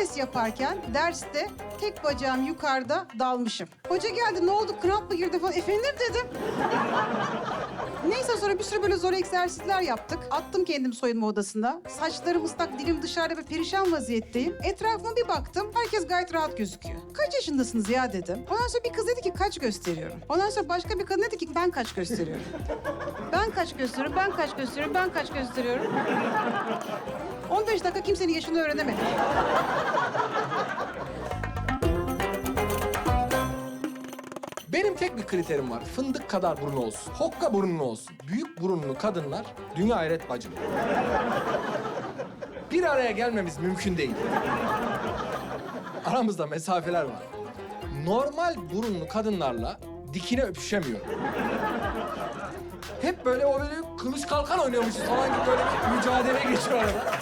Pilates yaparken derste tek bacağım yukarıda dalmışım. Hoca geldi ne oldu kramp mı girdi falan. Efendim dedim. Neyse sonra bir sürü böyle zor egzersizler yaptık. Attım kendim soyunma odasında. Saçlarım ıslak, dilim dışarıda ve perişan vaziyetteyim. Etrafıma bir baktım. Herkes gayet rahat gözüküyor. Kaç yaşındasınız ya dedim. Ondan sonra bir kız dedi ki kaç gösteriyorum. Ondan sonra başka bir kadın dedi ki ben kaç gösteriyorum. Kaç gösteriyorum, ben kaç gösteriyorum, ben kaç gösteriyorum. 15 dakika kimsenin yaşını öğrenemedik. Benim tek bir kriterim var. Fındık kadar burnu olsun. Hokka burunlu olsun. Büyük burunlu kadınlar dünya hayret bacım. Bir araya gelmemiz mümkün değil. Aramızda mesafeler var. Normal burunlu kadınlarla dikine öpüşemiyorum. Hep böyle o böyle kılıç kalkan oynuyormuşuz falan gibi böyle mücadele geçiyor arada.